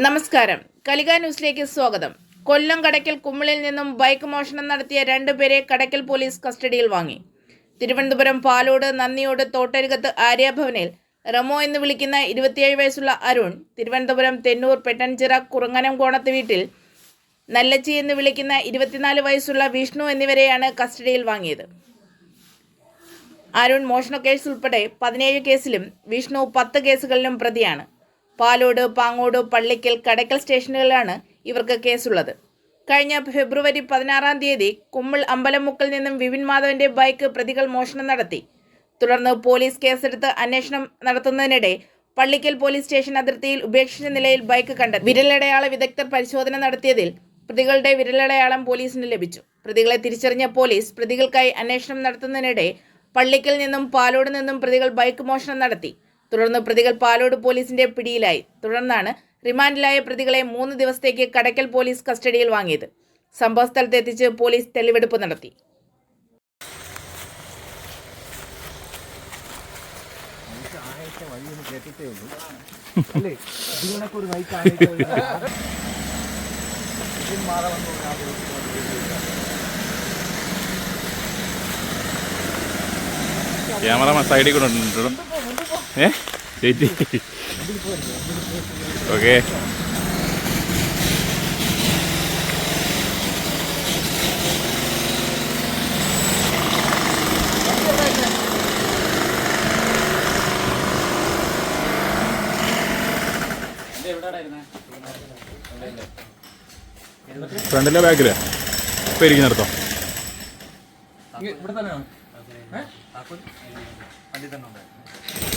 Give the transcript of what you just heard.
നമസ്കാരം. കലിക ന്യൂസിലേക്ക് സ്വാഗതം. കൊല്ലം കടയ്ക്കൽ കുമ്മിളിൽ നിന്നും ബൈക്ക് മോഷണം നടത്തിയ രണ്ടുപേരെ കടയ്ക്കൽ പോലീസ് കസ്റ്റഡിയിൽ വാങ്ങി. തിരുവനന്തപുരം പാലോട് നന്ദിയോട് തോട്ടരുകത്ത് ആര്യഭവനിൽ റമോ എന്ന് വിളിക്കുന്ന ഇരുപത്തിയേഴ് വയസ്സുള്ള അരുൺ തിരുവനന്തപുരം തെന്നൂർ പെട്ടൻചിറ കുറങ്ങനം കോണത്ത് വീട്ടിൽ നല്ലച്ചി എന്ന് വിളിക്കുന്ന ഇരുപത്തിനാല് വയസ്സുള്ള വിഷ്ണു എന്നിവരെയാണ് കസ്റ്റഡിയിൽ വാങ്ങിയത്. അരുൺ മോഷണ കേസ് ഉൾപ്പെടെ പതിനേഴ് കേസിലും വിഷ്ണു പത്ത് കേസുകളിലും പ്രതിയാണ്. പാലോട് പാങ്ങോട് പള്ളിക്കൽ കടക്കൽ സ്റ്റേഷനുകളിലാണ് ഇവർക്ക് കേസുള്ളത്. കഴിഞ്ഞ ഫെബ്രുവരി പതിനാറാം തീയതി കുമ്മിൾ അമ്പലമുക്കിൽ നിന്നും വിപിൻ മാധവന്റെ ബൈക്ക് പ്രതികൾ മോഷണം നടത്തി. തുടർന്ന് പോലീസ് കേസെടുത്ത് അന്വേഷണം നടത്തുന്നതിനിടെ പള്ളിക്കൽ പോലീസ് സ്റ്റേഷൻ അതിർത്തിയിൽ ഉപേക്ഷിച്ച നിലയിൽ ബൈക്ക് കണ്ടെത്തി. വിരലടയാള വിദഗ്ധർ പരിശോധന നടത്തിയതിൽ പ്രതികളുടെ വിരലടയാളം പോലീസിന് ലഭിച്ചു. പ്രതികളെ തിരിച്ചറിഞ്ഞ പോലീസ് പ്രതികൾക്കായി അന്വേഷണം നടത്തുന്നതിനിടെ പള്ളിക്കൽ നിന്നും പാലോട് നിന്നും പ്രതികൾ ബൈക്ക് മോഷണം നടത്തി. തുടർന്ന് പ്രതികൾ പാലോട് പോലീസിന്റെ പിടിയിലായി. തുടർന്നാണ് റിമാൻഡിലായ പ്രതികളെ മൂന്ന് ദിവസത്തേക്ക് കടയ്ക്കൽ പോലീസ് കസ്റ്റഡിയിൽ വാങ്ങിയത്. സംഭവസ്ഥലത്ത് എത്തിച്ച് പോലീസ് തെളിവെടുപ്പ് നടത്തി. വൈക്ക് ആയിട്ട് ഇതിന് മാറാമെന്ന് പറഞ്ഞാൽ ക്യാമറ സൈഡിൽ കൂടെ ഉണ്ടോ. ഏ? ചേച്ചി. ഓക്കെ. ഫ്രണ്ടിലെ ബാക്കിൽ. ഇപ്പൊ ഇരിക്കുന്നിടത്തോ? ഇവിടെ തന്നെയാണ്. അതിൽ തന്നെ ഉണ്ടായിരുന്നു.